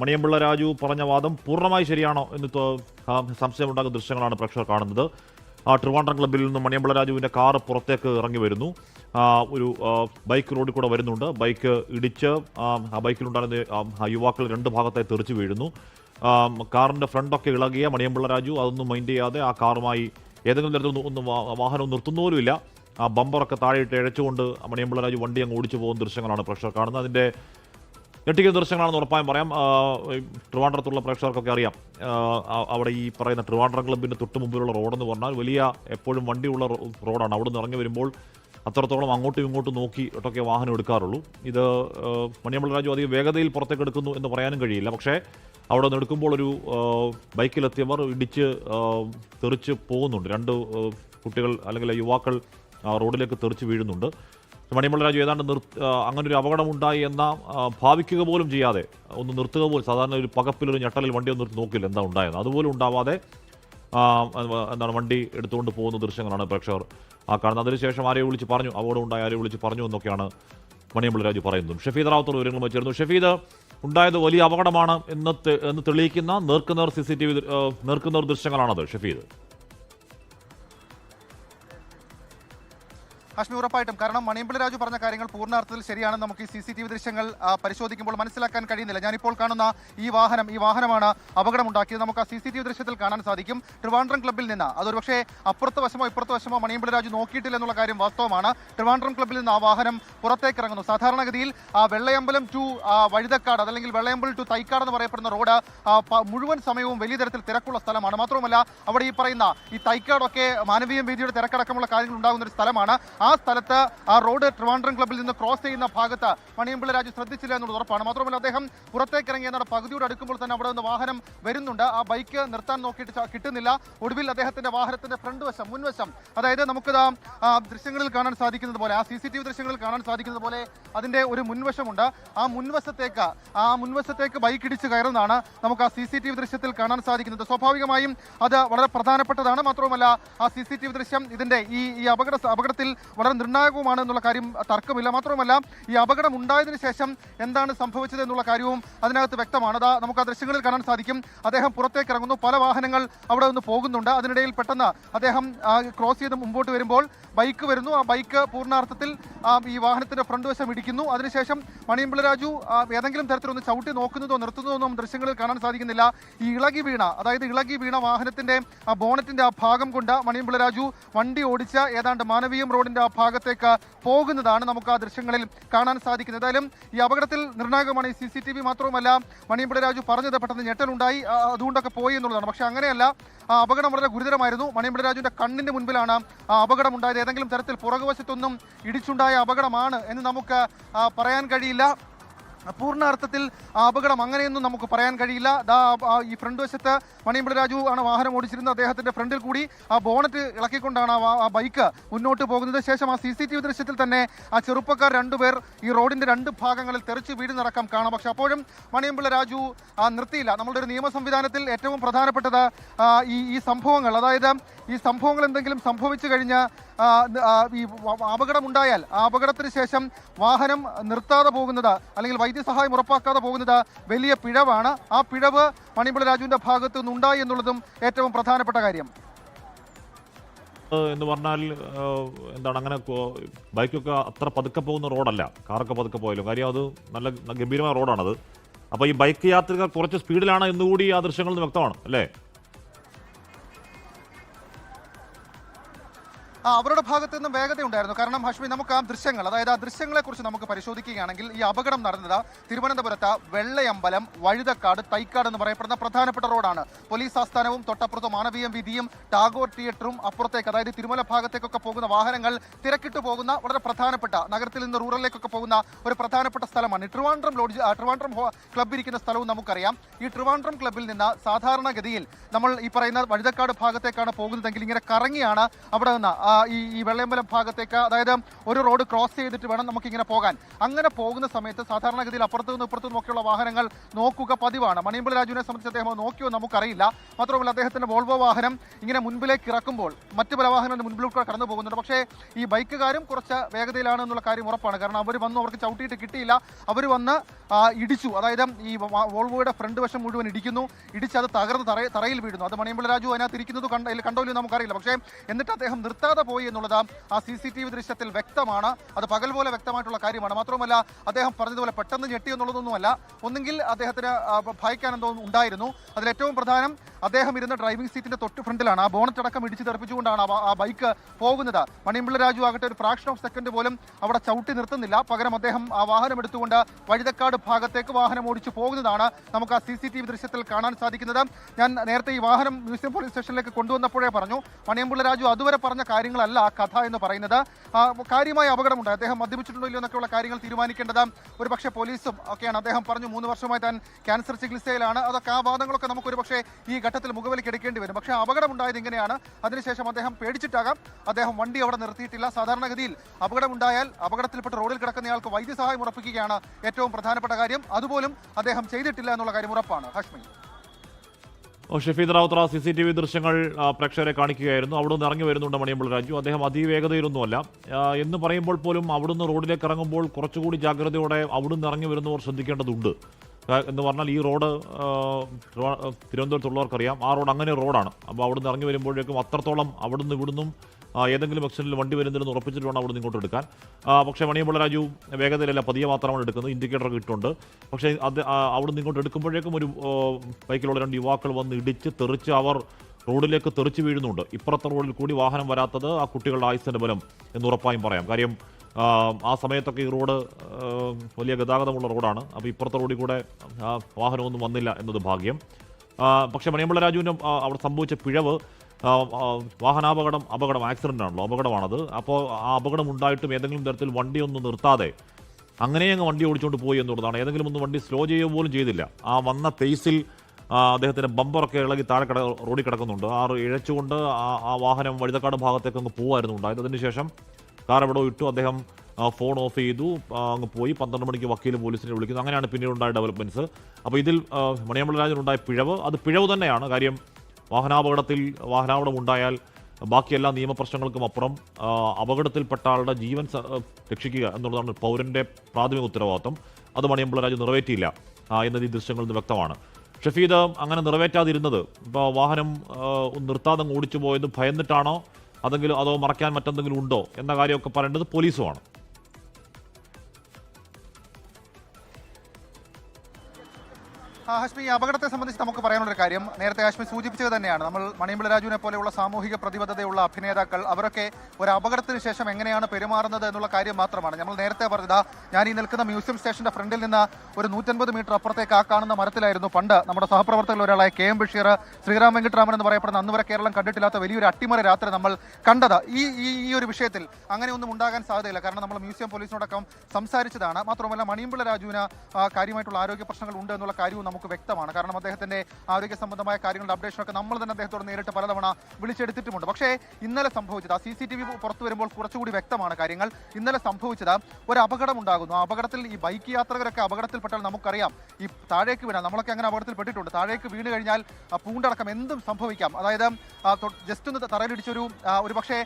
മണിയമ്പിള്ള രാജു പറഞ്ഞ വാദം പൂർണമായി ശരിയാണോ എന്ന് സംശയമുണ്ടാകുന്ന ദൃശ്യങ്ങളാണ് പ്രേക്ഷകർ കാണുന്നത്. ആ ട്രിവാൻഡ്രം ക്ലബ്ബിൽ നിന്ന് മണിയമ്പിള്ള രാജുവിന്റെ കാർ പുറത്തേക്ക് ഇറങ്ങി വരുന്നു. ഒരു ബൈക്ക് റോഡിൽ കൂടെ വരുന്നുണ്ട്. ബൈക്ക് ഇടിച്ച് ആ, ബൈക്കിലുണ്ടായിരുന്ന യുവാക്കൾ രണ്ട് ഭാഗത്തായി തെറിച്ച് വീഴുന്നു. കാറിന്റെ ഫ്രണ്ടൊക്കെ ഇളകിയ മണിയമ്പിള്ള രാജു അതൊന്നും മൈൻഡ് ചെയ്യാതെ ആ കാറുമായി ഏതെങ്കിലും തരത്തിൽ ഒന്ന് വാഹനം നിർത്തുന്ന പോലുമില്ല ആ ബമ്പറൊക്കെ താഴെയിട്ട് ഇഴച്ചുകൊണ്ട് മണിയമ്പിള്ള രാജു വണ്ടി അങ്ങ് ഓടിച്ചു പോകുന്ന ദൃശ്യങ്ങളാണ് പ്രേക്ഷകർ കാണുന്നത്. അതിന്റെ ഞെട്ടിക്കുന്ന ദൃശ്യങ്ങളാണെന്ന് ഉറപ്പായും പറയാം. ട്രിവാൻഡ്രത്തുള്ള പ്രേക്ഷകർക്കൊക്കെ അറിയാം. അവിടെ ഈ പറയുന്ന ട്രിവാൻഡ്രം ക്ലബിന്റെ തൊട്ട് മുമ്പിലുള്ള റോഡെന്ന് പറഞ്ഞാൽ വലിയ എപ്പോഴും വണ്ടിയുള്ള റോഡാണ്. അവിടെ നിന്ന് ഇറങ്ങി വരുമ്പോൾ അത്രത്തോളം അങ്ങോട്ടും ഇങ്ങോട്ടും നോക്കി ഒട്ടൊക്കെ വാഹനം എടുക്കാറുള്ളൂ. ഇത് ആ, മണിയമ്പിള്ള രാജു അധികം വേഗതയിൽ പുറത്തേക്ക് എടുക്കുന്നു എന്ന് പറയാനും കഴിയില്ല. പക്ഷേ അവിടെ നിന്ന് എടുക്കുമ്പോൾ ഒരു ബൈക്കിലെത്തിയവർ ഇടിച്ച് തെറിച്ച് പോകുന്നുണ്ട്. രണ്ട് കുട്ടികൾ അല്ലെങ്കിൽ യുവാക്കൾ റോഡിലേക്ക് തെറിച്ച് വീഴുന്നുണ്ട്. മണിമല രാജു ഏതാണ്ട് നിർ അങ്ങനൊരു അപകടമുണ്ടായി എന്ന ഭാവിക്കുക പോലും ചെയ്യാതെ ഒന്ന് നിർത്തുക പോലും സാധാരണ ഒരു പകപ്പിൽ ഒരു ഞെട്ടലിൽ വണ്ടി ഒന്ന് നോക്കില്ല എന്താ ഉണ്ടായത് അതുപോലും ഉണ്ടാവാതെ എന്താണ് വണ്ടി എടുത്തുകൊണ്ട് പോകുന്ന ദൃശ്യങ്ങളാണ് പ്രേക്ഷകർ ആ കാണുന്നത്. അതിനുശേഷം ആരെയോ വിളിച്ച് പറഞ്ഞു അപകടം ഉണ്ടായി ആരെയോ വിളിച്ച് പറഞ്ഞു എന്നൊക്കെയാണ് മണിയമ്പിള്ള രാജു പറയുന്നത്. ഷഫീദ് റാവത്തർ വിവരങ്ങൾ വെച്ചിരുന്നു. ഷഫീദ് ഉണ്ടായത് വലിയ അപകടമാണ് എന്ന് എന്ന് തെളിയിക്കുന്ന നേർക്കുനേർ സി സി ടി വി നേർക്കുനേർ ദൃശ്യങ്ങളാണത് ഷഫീദ്. ഹാഷ്മി ഉറപ്പായിട്ടും. കാരണം മണിയമ്പിളി രാജു പറഞ്ഞ കാര്യങ്ങൾ പൂർണാർത്ഥത്തിൽ ശരിയാണെന്ന് നമുക്ക് ഈ സി സി ടി വി ദൃശ്യങ്ങൾ പരിശോധിക്കുമ്പോൾ മനസ്സിലാക്കാൻ കഴിയുന്നില്ല. ഞാനിപ്പോൾ കാണുന്ന ഈ വാഹനം ഈ വാഹനമാണ് അപകടമുണ്ടാക്കിയത്. നമുക്ക് ആ സി സി ടി വി ദൃശ്യത്തിൽ കാണാൻ സാധിക്കും. ട്രിവാൻഡ്രം ക്ലബ്ബിൽ നിന്ന് അതൊരു പക്ഷേ അപ്പുറത്ത് വശമോ ഇപ്പുറത്ത് വശമോ മണിയമ്പിളി രാജു നോക്കിയിട്ടില്ല എന്നുള്ള കാര്യം വാസ്തവമാണ്. ട്രിവാൻഡ്രം ക്ലബ്ബിൽ നിന്ന് ആ വാഹനം പുറത്തേക്ക് ഇറങ്ങുന്നു സാധാരണഗതിയിൽ ആ വെള്ളയമ്പലം ടു വഴുതക്കാട് അതല്ലെങ്കിൽ വെള്ളയമ്പലം ടു തൈക്കാട് എന്ന് പറയപ്പെടുന്ന റോഡ് മുഴുവൻ സമയവും വലിയ തരത്തിൽ തിരക്കുള്ള സ്ഥലമാണ്. മാത്രമല്ല അവിടെ ഈ പറയുന്ന ഈ തൈക്കാടൊക്കെ മാനവീയം വീതിയുടെ തിരക്കടക്കമുള്ള കാര്യങ്ങൾ ഉണ്ടാകുന്ന ഒരു സ്ഥലമാണ്. ആ സ്ഥലത്ത് ആ റോഡ് ട്രിവാൻഡ്രം ക്ലബിൽ നിന്ന് ക്രോസ് ചെയ്യുന്ന ഭാഗത്ത് മണിയമ്പിള്ള രാജു ശ്രദ്ധിച്ചില്ല എന്നുള്ളത് ഉറപ്പാണ്. മാത്രമല്ല അദ്ദേഹം പുറത്തേക്ക് ഇറങ്ങി എന്നാണ് പകുതിയോട് അടുക്കുമ്പോൾ തന്നെ അവിടെ നിന്ന് വാഹനം വരുന്നുണ്ട്. ആ ബൈക്ക് നിർത്താൻ നോക്കിയിട്ട് കിട്ടുന്നില്ല. ഒടുവിൽ അദ്ദേഹത്തിന്റെ വാഹനത്തിന്റെ ഫ്രണ്ട് വശം മുൻവശം അതായത് നമുക്കിത് ആ ദൃശ്യങ്ങളിൽ കാണാൻ സാധിക്കുന്നത് പോലെ ആ സി ദൃശ്യങ്ങളിൽ കാണാൻ സാധിക്കുന്നത് പോലെ അതിന്റെ ഒരു മുൻവശമുണ്ട്. ആ മുൻവശത്തേക്ക് ആ മുൻവശത്തേക്ക് ബൈക്ക് ഇടിച്ച് കയറുന്നതാണ് നമുക്ക് ആ സി ദൃശ്യത്തിൽ കാണാൻ സാധിക്കുന്നത്. സ്വാഭാവികമായും അത് വളരെ പ്രധാനപ്പെട്ടതാണ്. മാത്രവുമല്ല ആ സി ദൃശ്യം ഇതിന്റെ ഈ അപകട അപകടത്തിൽ വളരെ നിർണായകവുമാണ് എന്നുള്ള കാര്യം തർക്കമില്ല. മാത്രവുമല്ല ഈ അപകടം ഉണ്ടായതിന് ശേഷം എന്താണ് സംഭവിച്ചത് എന്നുള്ള കാര്യവും അതിനകത്ത് വ്യക്തമാണ്. അതാ നമുക്ക് ആ ദൃശ്യങ്ങളിൽ കാണാൻ സാധിക്കും. അദ്ദേഹം പുറത്തേക്ക് ഇറങ്ങുന്നു. പല വാഹനങ്ങൾ അവിടെ നിന്ന് പോകുന്നുണ്ട്. അതിനിടയിൽ പെട്ടെന്ന് അദ്ദേഹം ക്രോസ് ചെയ്ത് മുമ്പോട്ട് വരുമ്പോൾ ബൈക്ക് വരുന്നു. ആ ബൈക്ക് പൂർണാർത്ഥത്തിൽ ഈ വാഹനത്തിന്റെ ഫ്രണ്ട് വശം ഇടിക്കുന്നു. അതിനുശേഷം മണിയമ്പിള രാജു ഏതെങ്കിലും തരത്തിലൊന്ന് ചവിട്ടി നോക്കുന്നതോ നിർത്തുന്നതോ ഒന്നും ദൃശ്യങ്ങളിൽ കാണാൻ സാധിക്കുന്നില്ല. ഈ ഇളകി വീണ അതായത് ഇളകി വീണ വാഹനത്തിന്റെ ആ ബോണറ്റിന്റെ ആ ഭാഗം കൊണ്ട് മണിയമ്പിള രാജു വണ്ടി ഓടിച്ച ഏതാണ്ട് മാനവീയം റോഡിന്റെ ഭാഗത്തേക്ക് പോകുന്നതാണ് നമുക്ക് ആ ദൃശ്യങ്ങളിൽ കാണാൻ സാധിക്കുന്നത്. ഏതായാലും ഈ അപകടത്തിൽ നിർണായകമാണ് ഈ സി സി ടി വി മാത്രവുമല്ല മണിയമ്പിള രാജു പറഞ്ഞത് പെട്ടെന്ന് ഞെട്ടലുണ്ടായി അതുകൊണ്ടൊക്കെ പോയി എന്നുള്ളതാണ്. പക്ഷെ അങ്ങനെയല്ല ആ അപകടം വളരെ ഗുരുതരമായിരുന്നു. മണിയമ്പിള രാജുവിന്റെ കണ്ണിന്റെ മുൻപിലാണ് ആ അപകടം ഉണ്ടായത് ഏതെങ്കിലും തരത്തിൽ പുറകുവശത്തൊന്നും ഇടിച്ചുണ്ടായ അപകടമാണ് എന്ന് നമുക്ക് പറയാൻ കഴിയില്ല. പൂർണ അർത്ഥത്തിൽ അപകടം അങ്ങനെയൊന്നും നമുക്ക് പറയാൻ കഴിയില്ല. ദാ ഈ ഫ്രണ്ട് വശത്ത് മണിയമ്പിള രാജു ആണ് വാഹനം ഓടിച്ചിരുന്നത്. അദ്ദേഹത്തിന്റെ ഫ്രണ്ടിൽ കൂടി ആ ബോണറ്റ് ഇളക്കിക്കൊണ്ടാണ് ആ ബൈക്ക് മുന്നോട്ട് പോകുന്നത്. ശേഷം ആ സി സി ടി വി ദൃശ്യത്തിൽ തന്നെ ആ ചെറുപ്പക്കാർ രണ്ടുപേർ ഈ റോഡിന്റെ രണ്ട് ഭാഗങ്ങളിൽ തെറിച്ച് വീടുന്നടക്കം കാണാം. പക്ഷെ അപ്പോഴും മണിയമ്പിള രാജു നിർത്തിയില്ല. നമ്മളുടെ ഒരു നിയമ സംവിധാനത്തിൽ ഏറ്റവും പ്രധാനപ്പെട്ടത് ഈ ഈ സംഭവങ്ങൾ അതായത് ഈ സംഭവങ്ങൾ എന്തെങ്കിലും സംഭവിച്ചു കഴിഞ്ഞ് ആ, ന- ആ, ഈ അപകടമുണ്ടായാൽ ആ അപകടത്തിന് ശേഷം വാഹനം നിർത്താതെ പോകുന്നത് അല്ലെങ്കിൽ വൈദ്യസഹായം ഉറപ്പാക്കാതെ പോകുന്നത് വലിയ പിഴവാണ്. ആ പിഴവ് മണിമ്പള രാജുവിന്റെ ഭാഗത്തു നിന്നുണ്ടായി എന്നുള്ളതും ഏറ്റവും പ്രധാനപ്പെട്ട കാര്യം. എന്ന് പറഞ്ഞാൽ എന്താണ് അങ്ങനെ ബൈക്കൊക്കെ അത്ര പതുക്കെ പോകുന്ന റോഡല്ല. കാറൊക്കെ പതുക്കെ പോയാലും. കാര്യം അത് നല്ല ഗംഭീരമായ റോഡാണത്. അപ്പോൾ ഈ ബൈക്ക് യാത്രികർ കുറച്ച് സ്പീഡിലാണ് എന്നുകൂടി ആ ദൃശ്യങ്ങളിൽ നിന്ന് വ്യക്തമാണ് അല്ലേ? അവരുടെ ഭാഗത്ത് നിന്നും വേഗത ഉണ്ടായിരുന്നു. കാരണം ഹഷ്മി നമുക്ക് ആ ദൃശ്യങ്ങൾ അതായത് ആ ദൃശ്യങ്ങളെ കുറിച്ച് നമുക്ക് പരിശോധിക്കുകയാണെങ്കിൽ ഈ അപകടം നടന്നത് തിരുവനന്തപുരത്ത് വെള്ളയമ്പലം വഴുതക്കാട് തൈക്കാട് എന്ന് പറയപ്പെടുന്ന പ്രധാനപ്പെട്ട റോഡാണ്. പോലീസ് ആസ്ഥാനവും തൊട്ടപ്പുറത്ത് മാനവീയം വിധിയും ടാഗോർ തിയേറ്ററും അപ്പുറത്തേക്ക് അതായത് തിരുമല ഭാഗത്തേക്കൊക്കെ പോകുന്ന വാഹനങ്ങൾ തിരക്കിട്ട് പോകുന്ന വളരെ പ്രധാനപ്പെട്ട നഗരത്തിൽ നിന്ന് റൂറലിലേക്കൊക്കെ പോകുന്ന ഒരു പ്രധാനപ്പെട്ട സ്ഥലമാണ്. ട്രിവാൻഡ്രം ലോഡ്ജ് ട്രിവാൻഡ്രം ക്ലബ്ബ് ഇരിക്കുന്ന സ്ഥലവും നമുക്കറിയാം. ഈ ട്രിവാൻഡ്രം ക്ലബ്ബിൽ നിന്ന് സാധാരണഗതിയിൽ നമ്മൾ ഈ പറയുന്ന വഴുതക്കാട് ഭാഗത്തേക്കാണ് പോകുന്നതെങ്കിൽ ഇങ്ങനെ കറങ്ങിയാണ് അവിടെ നിന്ന് ഈ ഈ വെള്ളയമ്പലം ഭാഗത്തേക്ക് അതായത് ഒരു റോഡ് ക്രോസ് ചെയ്തിട്ട് വേണം നമുക്കിങ്ങനെ പോകാൻ. അങ്ങനെ പോകുന്ന സമയത്ത് സാധാരണഗതിയിൽ അപ്പുറത്തു നിന്ന് ഇപ്പുറത്തു നിന്നൊക്കെയുള്ള വാഹനങ്ങൾ നോക്കുക പതിവാണ്. മണിയമ്പല രാജുവിനെ സംബന്ധിച്ച് അദ്ദേഹം നോക്കിയോ നമുക്കറിയില്ല. മാത്രമല്ല അദ്ദേഹത്തിന്റെ വോൾവോ വാഹനം ഇങ്ങനെ മുൻപിലേക്ക് ഇറക്കുമ്പോൾ മറ്റ് പല വാഹനങ്ങളും മുൻപിലൂടെ കടന്നു പോകുന്നുണ്ട്. പക്ഷേ ഈ ബൈക്കുകാരും കുറച്ച് വേഗതയിലാണ് എന്നുള്ള കാര്യം ഉറപ്പാണ്. കാരണം അവർ വന്നു അവർക്ക് ചവിട്ടിയിട്ട് കിട്ടിയില്ല. അവർ വന്ന് ഇടിച്ചു. അതായത് ഈ വോൾവോയുടെ ഫ്രണ്ട് വശം മുഴുവൻ ഇടിക്കുന്നു. ഇടിച്ച് അത് തകർന്ന് തറയിൽ വീഴുന്നു. അത് മണിയമ്പല രാജു അതിനകത്ത് ഇരിക്കുന്നത് കണ്ട കണ്ടോ നമുക്കറിയില്ല. പക്ഷേ എന്നിട്ട് അദ്ദേഹം നിർത്താതെ പോയി എന്നുള്ളത് ആ സി സി ടി വി ദൃശ്യത്തിൽ വ്യക്തമാണ്. അത് പകൽ പോലെ വ്യക്തമായിട്ടുള്ള കാര്യമാണ്. മാത്രമല്ല അദ്ദേഹം പറഞ്ഞതുപോലെ പെട്ടെന്ന് ഞെട്ടി എന്നുള്ളതൊന്നുമല്ല. ഒന്നുകിൽ അദ്ദേഹത്തിന് ഭയക്കാൻ എന്തോ ഉണ്ടായിരുന്നു. അതിൽ ഏറ്റവും പ്രധാനം അദ്ദേഹം ഇരുന്ന ഡ്രൈവിംഗ് സീറ്റിന്റെ തൊട്ട് ഫ്രണ്ടിലാണ്. ആ ബോണറ്റ് അടക്കം ഇടിച്ച് തെറിപ്പിച്ചുകൊണ്ടാണ് ആ ബൈക്ക് പോകുന്നത്. മണിമ്പിള്ള രാജു ആകട്ടെ ഒരു ഫ്രാക്ഷൻ ഓഫ് സെക്കൻഡ് പോലും അവിടെ ചവിട്ടി നിർത്തുന്നില്ല. പകരം അദ്ദേഹം ആ വാഹനം എടുത്തുകൊണ്ട് വഴുതക്കാട് ഭാഗത്തേക്ക് വാഹനം ഓടിച്ചു പോകുന്നതാണ് നമുക്ക് ആ സി സി ടി വി ദൃശ്യത്തിൽ കാണാൻ സാധിക്കുന്നത്. ഞാൻ നേരത്തെ ഈ വാഹനം മ്യൂസിയം പോലീസ് സ്റ്റേഷനിലേക്ക് കൊണ്ടുവന്നപ്പോഴേ പറഞ്ഞു മണിയമ്പിള്ള രാജു അതുവരെ പറഞ്ഞ കാര്യങ്ങളല്ല ആ കഥ എന്ന് പറയുന്നത്. കാര്യമായ അപകടമുണ്ട്. അദ്ദേഹം മദ്യപിച്ചിട്ടുണ്ടോ ഇല്ലയോ എന്നൊക്കെയുള്ള കാര്യങ്ങൾ തീരുമാനിക്കേണ്ടത് ഒരു പക്ഷേ പോലീസും ഒക്കെയാണ്. അദ്ദേഹം പറഞ്ഞു മൂന്ന് വർഷമായി താൻ ക്യാൻസർ ചികിത്സയിലാണ്. അതൊക്കെ ആ വാദങ്ങളൊക്കെ നമുക്ക് ഒരു പക്ഷേ ഈ ഘട്ടത്തിൽ മുഖവിലേക്ക് എടുക്കേണ്ടി വരും. പക്ഷേ അപകടമുണ്ടായത് ഇങ്ങനെയാണ്. അതിനുശേഷം അദ്ദേഹം പേടിച്ചിട്ടാകാം. അദ്ദേഹം വണ്ടി അവിടെ നിർത്തിയിട്ടില്ല. സാധാരണഗതിയിൽ അപകടമുണ്ടായാൽ അപകടത്തിൽപ്പെട്ട് റോഡിൽ കിടക്കുന്നയാൾക്ക് വൈദ്യസഹായം ഉറപ്പിക്കുകയാണ് ഏറ്റവും പ്രധാനപ്പെട്ട കാര്യം. അതുപോലും അദ്ദേഹം ചെയ്തിട്ടില്ല എന്നുള്ള കാര്യം ഉറപ്പാണ്. ഹഷ്മി. ഓ, Shafeed Ravuthar C C T V ദൃശ്യങ്ങൾ പ്രേക്ഷകരെ കാണിക്കുകയായിരുന്നു. അവിടുന്ന് ഇറങ്ങി വരുന്നുണ്ട് മണിയമ്പൾ രാജു. അദ്ദേഹം അതിവേഗതയിലൊന്നുമല്ല. എന്ന് പറയുമ്പോൾ പോലും അവിടുന്ന് റോഡിലേക്ക് ഇറങ്ങുമ്പോൾ കുറച്ചുകൂടി ജാഗ്രതയോടെ അവിടുന്ന് ഇറങ്ങി വരുന്നവർ ശ്രദ്ധിക്കേണ്ടതുണ്ട്. എന്ന് പറഞ്ഞാൽ ഈ റോഡ് തിരുവനന്തപുരത്തുള്ളവർക്കറിയാം. ആ റോഡ് അങ്ങനെ റോഡാണ്. അപ്പോൾ അവിടുന്ന് ഇറങ്ങി വരുമ്പോഴേക്കും അത്രത്തോളം അവിടുന്ന് ഇവിടുന്നും ഏതെങ്കിലും എക്സിഡന്റിൽ വണ്ടി വരുന്നതെന്ന് ഉറപ്പിച്ചിട്ട് വേണം അവിടുന്ന് ഇങ്ങോട്ട് എടുക്കാൻ. പക്ഷേ മണിയമ്പുള്ള രാജു വേഗതയിലല്ല പതിയെ മാത്രമാണ് എടുക്കുന്നത്. ഇൻഡിക്കേറ്റർ ഇട്ടുണ്ട്. പക്ഷേ അത് അവിടുന്ന് ഇങ്ങോട്ട് എടുക്കുമ്പോഴേക്കും ഒരു ബൈക്കിലുള്ള രണ്ട് യുവാക്കൾ വന്ന് ഇടിച്ച് തെറിച്ച് അവർ റോഡിലേക്ക് തെറിച്ച് വീഴുന്നുണ്ട്. ഇപ്പുറത്തെ റോഡിൽ കൂടി വാഹനം വരാത്തത് ആ കുട്ടികളുടെ ആയുസ്സിന്റെ ബലം എന്ന് ഉറപ്പായും പറയാം. കാര്യം ആ, സമയത്തൊക്കെ ഈ റോഡ് വലിയ ഗതാഗതമുള്ള റോഡാണ്. അപ്പോൾ ഇപ്പുറത്തെ റോഡിൽ കൂടെ വാഹനമൊന്നും വന്നില്ല എന്നത് ഭാഗ്യം. പക്ഷേ മണിയമ്പള രാജുവിന്റെ അവിടെ സംഭവിച്ച പിഴവ് വാഹനാപകടം അപകടം ആക്സിഡന്റ് ആണല്ലോ അപകടമാണത്. അപ്പോൾ ആ അപകടം ഉണ്ടായിട്ടും ഏതെങ്കിലും തരത്തിൽ വണ്ടി ഒന്നും നിർത്താതെ അങ്ങനെ അങ്ങ് വണ്ടി ഓടിച്ചുകൊണ്ട് പോയി എന്നുള്ളതാണ്. ഏതെങ്കിലും ഒന്ന് വണ്ടി സ്ലോ ചെയ്യുക പോലും ചെയ്തില്ല. ആ വന്ന പേസിൽ അദ്ദേഹത്തിന്റെ ബമ്പറൊക്കെ ഇളകി താഴെ കിട റോഡിൽ കിടക്കുന്നുണ്ട്. ആ ഇഴച്ചുകൊണ്ട് ആ വാഹനം വഴുതക്കാട് ഭാഗത്തേക്ക് അങ്ങ് പോവായിരുന്നു. ഉണ്ടായത് അതിനുശേഷം കാർ എവിടെ ഇട്ടു അദ്ദേഹം ഫോൺ ഓഫ് ചെയ്തു അങ്ങ് പോയി. പന്ത്രണ്ട് മണിക്ക് വക്കീൽ പോലീസിനെ വിളിക്കുന്നു. അങ്ങനെയാണ് പിന്നീട് ഉണ്ടായ ഡെവലപ്മെന്റ്സ് അപ്പോൾ ഇതിൽ മണിയമ്പള രാജനുണ്ടായ പിഴവ് അത് പിഴവ് തന്നെയാണ്. കാര്യം വാഹനാപകടത്തിൽ വാഹനാപകടം ഉണ്ടായാൽ ബാക്കി എല്ലാ നിയമപ്രശ്നങ്ങൾക്കും അപ്പുറം അപകടത്തിൽപ്പെട്ട ആളുടെ ജീവൻ രക്ഷിക്കുക എന്നുള്ളതാണ് പൗരന്റെ പ്രാഥമിക ഉത്തരവാദിത്വം. അത് മണിയമ്പിള്ള രാജു നിറവേറ്റിയില്ല എന്നത് ഈ ദൃശ്യങ്ങളിൽ നിന്ന് വ്യക്തമാണ്. ഷഫീദ് അങ്ങനെ നിറവേറ്റാതിരുന്നത് ഇപ്പോൾ വാഹനം നിർത്താതെ ഓടിച്ചു പോയത് ഭയന്നിട്ടാണോ? അതെങ്കിലും അതോ മറയ്ക്കാൻ മറ്റെന്തെങ്കിലും ഉണ്ടോ എന്ന കാര്യമൊക്കെ പറയേണ്ടത് പോലീസുമാണ്. ഹാഷ്മി ഈ അപകടത്തെ സംബന്ധിച്ച് നമുക്ക് പറയാനുള്ള ഒരു കാര്യം. നേരത്തെ ഹാഷ്മി സൂചിപ്പിച്ചത് തന്നെയാണ്. നമ്മൾ മണിമ്പിള രാജുവിനെ പോലെയുള്ള സാമൂഹിക പ്രതിബദ്ധതയുള്ള അഭിനേതാക്കൾ അവരൊക്കെ ഒരു അപകടത്തിന് ശേഷം എങ്ങനെയാണ് പെരുമാറുന്നത് എന്നുള്ള കാര്യം മാത്രമാണ്. നമ്മൾ നേരത്തെ പറഞ്ഞത് ഞാൻ ഈ നിൽക്കുന്ന മ്യൂസിയം സ്റ്റേഷന്റെ ഫ്രണ്ടിൽ നിന്ന് ഒരു നൂറ്റൻപത് മീറ്റർ അപ്പുറത്തേക്ക് ആ കാണുന്ന മരത്തിലായിരുന്നു പണ്ട് നമ്മുടെ സഹപ്രവർത്തകർ ഒരാളായ കെ എം ബഷീർ. ശ്രീറാം വെങ്കിട്ടരാമൻ എന്ന് പറയപ്പെടുന്ന അന്ന് വരെ കേരളം കണ്ടിട്ടില്ലാത്ത വലിയൊരു അട്ടിമറി രാത്രി നമ്മൾ കണ്ടത്. ഈ ഈ ഈ ഒരു വിഷയത്തിൽ അങ്ങനെ ഒന്നും ഉണ്ടാകാൻ സാധ്യതയില്ല. കാരണം നമ്മൾ മ്യൂസിയം പോലീസിനോടൊപ്പം സംസാരിച്ചതാണ്. മാത്രമല്ല മണിയമ്പിള രാജുവിന് കാര്യമായിട്ടുള്ള ആരോഗ്യ പ്രശ്നങ്ങൾ ഉണ്ട് എന്നുള്ള കാര്യവും നമുക്ക് വ്യക്തമാണ്. കാരണം അദ്ദേഹത്തിന്റെ ആരോഗ്യ സംബന്ധമായ കാര്യങ്ങളുടെ അപ്ഡേഷനൊക്കെ നമ്മൾ തന്നെ അദ്ദേഹത്തോട് നേരിട്ട് പലതവണ വിളിച്ചെടുത്തിട്ടുമുണ്ട്. പക്ഷേ ഇന്നലെ സംഭവിച്ചത് ആ സി സി ടി വി പുറത്തു വരുമ്പോൾ കുറച്ചുകൂടി വ്യക്തമാണ് കാര്യങ്ങൾ. ഇന്നലെ സംഭവിച്ചത് ഒരു അപകടം ഉണ്ടാകുന്നു. ആ അപകടത്തിൽ ഈ ബൈക്ക് യാത്രകരൊക്കെ അപകടത്തിൽപ്പെട്ടാൽ നമുക്കറിയാം. ഈ താഴേക്ക് വീണാൽ നമ്മളൊക്കെ അങ്ങനെ അപകടത്തിൽ പെട്ടിട്ടുണ്ട്. താഴേക്ക് വീണ് കഴിഞ്ഞാൽ പൂണ്ടടക്കം എന്തും സംഭവിക്കാം. അതായത് ജസ്റ്റ് ഒന്ന് തറയിലിടിച്ചൊരു ഒരു പക്ഷേ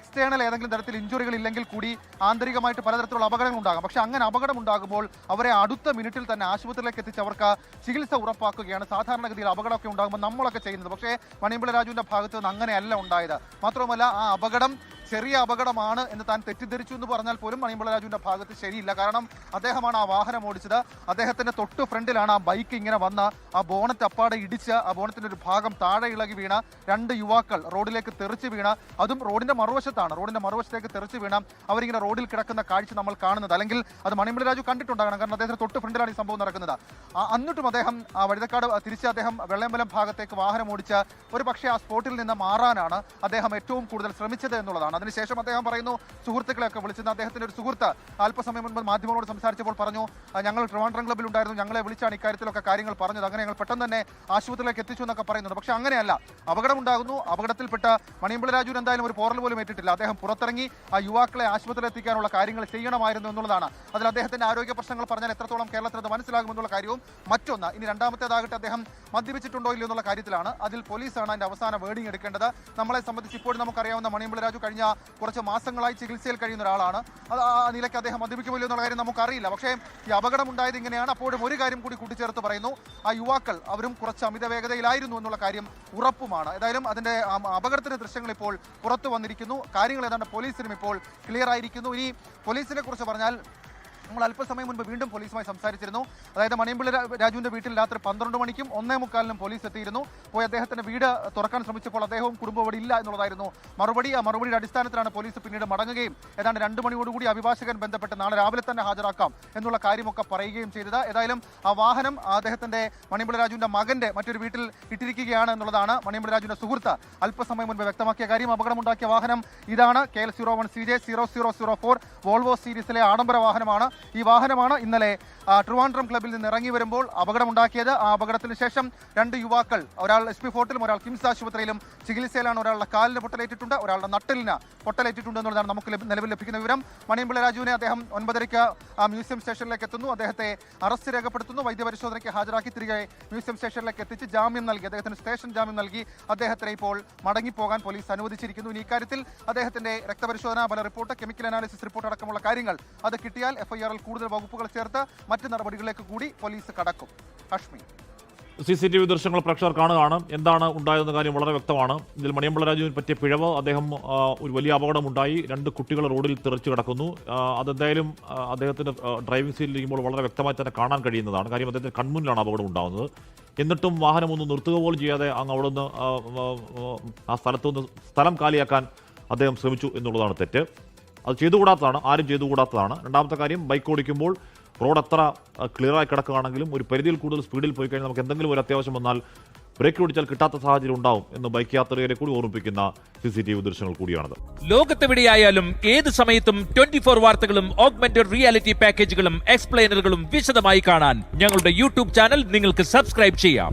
എക്സ്റ്റേണൽ ഏതെങ്കിലും തരത്തിൽ ഇഞ്ചുറികൾ ഇല്ലെങ്കിൽ കൂടി ആന്തരികമായിട്ട് പലതരത്തിലുള്ള അപകടങ്ങൾ ഉണ്ടാകാം. പക്ഷേ അങ്ങനെ അപകടം ഉണ്ടാകുമ്പോൾ അവരെ അടുത്ത മിനിറ്റിൽ തന്നെ ആശുപത്രിയിലേക്ക് എത്തിച്ച് അവർക്ക് ചികിത്സ ഉറപ്പാക്കുകയാണ്. സാധാരണഗതിയിൽ അപകടമൊക്കെ ഉണ്ടാകുമ്പോൾ നമ്മളൊക്കെ ചെയ്യുന്നത്. പക്ഷേ മണിമ്പിള രാജുവിന്റെ ഭാഗത്ത് നിന്ന് അങ്ങനെയല്ല ഉണ്ടായത്. മാത്രമല്ല ആ അപകടം ചെറിയ അപകടമാണ് എന്ന് താൻ തെറ്റിദ്ധരിച്ചു എന്ന് പറഞ്ഞാൽ പോലും മണിമ്പിള രാജുവിന്റെ ഭാഗത്ത് ശരിയില്ല. കാരണം അദ്ദേഹമാണ് ആ വാഹനം ഓടിച്ചത്. അദ്ദേഹത്തിന്റെ തൊട്ട് ഫ്രണ്ടിലാണ് ആ ബൈക്ക് ഇങ്ങനെ വന്ന ആ ബോണറ്റ് അപ്പാടെ ഇടിച്ച് ആ ബോണറ്റിന്റെ ഒരു ഭാഗം താഴെ ഇളകി വീണ രണ്ട് യുവാക്കൾ റോഡിലേക്ക് തെറിച്ച് വീണ. അതും റോഡിന്റെ മറുവശത്താണ്. റോഡിന്റെ മറുവശത്തേക്ക് തെറിച്ച് വീണ അവരിങ്ങനെ റോഡിൽ കിടക്കുന്ന കാഴ്ച നമ്മൾ കാണുന്നത്. അല്ലെങ്കിൽ അത് മണിമ്പിള രാജു കണ്ടിട്ടുണ്ടാകണം. കാരണം അദ്ദേഹത്തിന് തൊട്ട് ഫ്രണ്ടിലാണ് ഈ സംഭവം നടക്കുന്നത്. അന്നിട്ടും എന്നിട്ടും അദ്ദേഹം വഴുതക്കാട് തിരിച്ച് അദ്ദേഹം വെള്ളയമ്പലം ഭാഗത്തേക്ക് വാഹനം ഓടിച്ച ഒരു പക്ഷേ ആ സ്പോട്ടിൽ നിന്ന് മാറാനാണ് അദ്ദേഹം ഏറ്റവും കൂടുതൽ ശ്രമിച്ചത് എന്നുള്ളതാണ്. അതിനുശേഷം അദ്ദേഹം പറയുന്നു സുഹൃത്തുക്കളെയൊക്കെ വിളിച്ചെന്ന് അദ്ദേഹത്തിന്റെ ഒരു സുഹൃത്ത് അല്പസമയം മുൻപ് മാധ്യമങ്ങളോട് സംസാരിച്ചപ്പോൾ പറഞ്ഞു ഞങ്ങൾ ട്രിവാൻഡ്രം ക്ലബ്ബിൽ ഉണ്ടായിരുന്നു. ഞങ്ങളെ വിളിച്ചാണ് ഇക്കാര്യത്തിലൊക്കെ കാര്യങ്ങൾ പറഞ്ഞത്. അങ്ങനെ ഞങ്ങൾ പെട്ടെന്ന് തന്നെ ആശുപത്രിയിലേക്ക് എത്തിച്ചു എന്നൊക്കെ പറയുന്നുണ്ട്. പക്ഷേ അങ്ങനെയല്ല. അപകടം ഉണ്ടാകുന്നു അപകടത്തിൽപ്പെട്ട മണിയമ്പിള രാജുവിന് എന്തായാലും ഒരു പോറൽ പോലും ഏറ്റിട്ടില്ല. അദ്ദേഹം പുറത്തിറങ്ങി ആ യുവാക്കളെ ആശുപത്രിയിൽ എത്തിക്കാനുള്ള കാര്യങ്ങൾ ചെയ്യണമായിരുന്നു എന്നുള്ളതാണ്. അതിൽ അദ്ദേഹത്തിന്റെ ആരോഗ്യ പ്രശ്നങ്ങൾ പറഞ്ഞാൽ എത്രത്തോളം കേരളത്തിൽ അത് മനസ്സിലാകുമെന്നുള്ള കാര്യവും മറ്റൊന്ന്. ഇനി രണ്ടാമത്തേതാകട്ടെ അദ്ദേഹം മദ്യപിച്ചിട്ടുണ്ടോ ഇല്ലയോ എന്നുള്ള കാര്യത്തിലാണ്. അതിൽ പോലീസാണ് അതിന്റെ അവസാന വേർഡിംഗ് എടുക്കേണ്ടത്. നമ്മളെ സംബന്ധിച്ച് ഇപ്പോഴും നമുക്കറിയാവുന്ന മണിയമ്പിള രാജു കഴിഞ്ഞ കുറച്ച് മാസങ്ങളായി ചികിത്സയിൽ കഴിയുന്ന ഒരാളാണ്. അത് ആ നിലയ്ക്ക് അദ്ദേഹം മദ്യപിക്കുമല്ലോ എന്നുള്ള കാര്യം നമുക്കറിയില്ല. പക്ഷേ ഈ അപകടം ഉണ്ടായത് ഇങ്ങനെയാണ്. അപ്പോഴും ഒരു കാര്യം കൂടി കൂട്ടിച്ചേർത്ത് പറയുന്നു. ആ യുവാക്കൾ അവരും കുറച്ച് അമിത വേഗതയിലായിരുന്നു എന്നുള്ള കാര്യം ഉറപ്പുമാണ്. ഏതായാലും അതിന്റെ അപകടത്തിന്റെ ദൃശ്യങ്ങൾ ഇപ്പോൾ പുറത്തു വന്നിരിക്കുന്നു. കാര്യങ്ങൾ ഏതാണ്ട് പോലീസിനും ഇപ്പോൾ ക്ലിയർ ആയിരിക്കുന്നു. ഇനി പോലീസിനെ കുറിച്ച് പറഞ്ഞാൽ നമ്മൾ അല്പസമയം മുൻപ് വീണ്ടും പോലീസുമായി സംസാരിച്ചിരുന്നു. അതായത് മണിയമ്പിള്ളി രാജുവിന്റെ വീട്ടിൽ രാത്രി പന്ത്രണ്ട് മണിക്കും ഒന്നേ മുക്കാലിനും പോലീസ് എത്തിയിരുന്നു. പോയി അദ്ദേഹത്തിന്റെ വീട് തുറക്കാൻ ശ്രമിച്ചപ്പോൾ അദ്ദേഹവും കുടുംബവും അവിടെ ഇല്ല എന്നുള്ളതായിരുന്നു. മറുപടി ആ മറുപടിയുടെ അടിസ്ഥാനത്തിലാണ് പോലീസ് പിന്നീട് മടങ്ങുകയും ഏതാണ്ട് രണ്ട് മണിയോടുകൂടി അഭിഭാഷകൻ ബന്ധപ്പെട്ട് നാളെ രാവിലെ തന്നെ ഹാജരാക്കാം എന്നുള്ള കാര്യമൊക്കെ പറയുകയും ചെയ്തത്. ഏതായാലും ആ വാഹനം അദ്ദേഹത്തിന്റെ മണിയമ്പിള്ളി രാജുവിന്റെ മകന്റെ മറ്റൊരു വീട്ടിൽ ഇട്ടിരിക്കുകയാണ് എന്നുള്ളതാണ് മണിയമ്പിള്ളി രാജുവിന്റെ സുഹൃത്ത് അല്പസമയം മുൻപ് വ്യക്തമാക്കിയ കാര്യം. അപകടമുണ്ടാക്കിയ വാഹനം ഇതാണ്. K L zero one C J zero zero zero four Volvo സീരീസിലെ ആഡംബര വാഹനമാണ്. ഈ വാഹനമാണ് ഇന്നലെ ട്രിവാൻഡ്രം ക്ലബിൽ നിന്ന് ഇറങ്ങി വരുമ്പോൾ അപകടമുണ്ടാക്കിയത്. ആ അപകടത്തിന് ശേഷം രണ്ട് യുവാക്കൾ ഒരാൾ എസ് പി ഫോർട്ടിലും ഒരാൾ കിംസ് ആശുപത്രിയിലും ചികിത്സയിലാണ്. ഒരാളുടെ കാലിന് പൊട്ടലേറ്റിട്ടുണ്ട് ഒരാളുടെ നട്ടലിന് പൊട്ടലേറ്റിട്ടുണ്ട് എന്നുള്ളതാണ് നമുക്ക് നിലവിൽ ലഭിക്കുന്ന വിവരം. മണിയമ്പിള്ള രാജുവിനെ അദ്ദേഹം ഒൻപതരയ്ക്ക് ആ മ്യൂസിയം സ്റ്റേഷനിലേക്ക് എത്തുന്നു. അദ്ദേഹത്തെ അറസ്റ്റ് രേഖപ്പെടുത്തുന്നു. വൈദ്യപരിശോധനയ്ക്ക് ഹാജരാക്കി തിരികെ മ്യൂസിയം സ്റ്റേഷനിലേക്ക് എത്തിച്ച് ജാമ്യം നൽകി. അദ്ദേഹത്തിന് സ്റ്റേഷൻ ജാമ്യം നൽകി. അദ്ദേഹത്തിന് ഇപ്പോൾ മടങ്ങിപ്പോകാൻ പോലീസ് അനുവദിച്ചിരിക്കുന്നു. ഇനി ഇക്കാര്യത്തിൽ അദ്ദേഹത്തിന്റെ രക്തപരിശോധനാ ഫല റിപ്പോർട്ട് കെമിക്കൽ അനാലിസിസ് റിപ്പോർട്ട് അടക്കമുള്ള കാര്യങ്ങൾ അത് കിട്ടിയാൽ എഫ്ഐആറിൽ കൂടുതൽ വകുപ്പുകൾ ചേർത്ത് മറ്റ് നടപടികളിലേക്ക് കൂടി പോലീസ് കടക്കും. Kashmir. C C T V ദൃശ്യങ്ങൾ പ്രേക്ഷകർ കാണുകയാണ്. എന്താണ് ഉണ്ടായതെന്ന കാര്യം വളരെ വ്യക്തമാണ്. ഇതിൽ മണിയമ്പള രാജുവിന് പറ്റിയ പിഴവ് അദ്ദേഹം ഒരു വലിയ അപകടമുണ്ടായി. രണ്ട് കുട്ടികൾ റോഡിൽ തെറിച്ച് കിടക്കുന്നു. അതെന്തായാലും അദ്ദേഹത്തിന്റെ ഡ്രൈവിംഗ് സീറ്റിൽ ഇരിക്കുമ്പോൾ വളരെ വ്യക്തമായി തന്നെ കാണാൻ കഴിയുന്നതാണ്. കാര്യം അദ്ദേഹത്തിന് കൺമുന്നിലാണ് അപകടം ഉണ്ടാകുന്നത്. എന്നിട്ടും വാഹനം ഒന്ന് നിർത്തുക പോലും ചെയ്യാതെ അങ്ങ് അവിടെ നിന്ന് ആ, ആ, ആ സ്ഥലത്തു നിന്ന് സ്ഥലം കാലിയാക്കാൻ അദ്ദേഹം ശ്രമിച്ചു എന്നുള്ളതാണ് തെറ്റ്. അത് ചെയ്തുകൂടാത്തതാണ് ആരും ചെയ്തുകൂടാത്തതാണ്. രണ്ടാമത്തെ കാര്യം ബൈക്ക് ഓടിക്കുമ്പോൾ റോഡ് അത്ര ക്ലിയറായി കിടക്കുകയാണെങ്കിലും ഒരു പരിധിയിൽ കൂടുതൽ സ്പീഡിൽ പോയി കഴിഞ്ഞാൽ നമുക്ക് എന്തെങ്കിലും ഒരു അത്യാവശ്യം വന്നാൽ ബ്രേക്ക് ഓടിച്ചാൽ കിട്ടാത്ത സാഹചര്യം ഉണ്ടാവും എന്ന് ബൈക്ക് യാത്രികരെ കൂടി ഓർമ്മിപ്പിക്കുന്ന സി സി ടി വി ദൃശ്യങ്ങൾ കൂടിയാണത്. ലോകത്തെവിടെയായാലും ഏത് സമയത്തും ട്വന്റി ഫോർ വാർത്തകളും ഓഗ്മെന്റഡ് റിയാലിറ്റി പാക്കേജുകളും എക്സ്പ്ലെയിനറുകളും വിശദമായി കാണാൻ ഞങ്ങളുടെ യൂട്യൂബ് ചാനൽ നിങ്ങൾക്ക് സബ്സ്ക്രൈബ് ചെയ്യാം.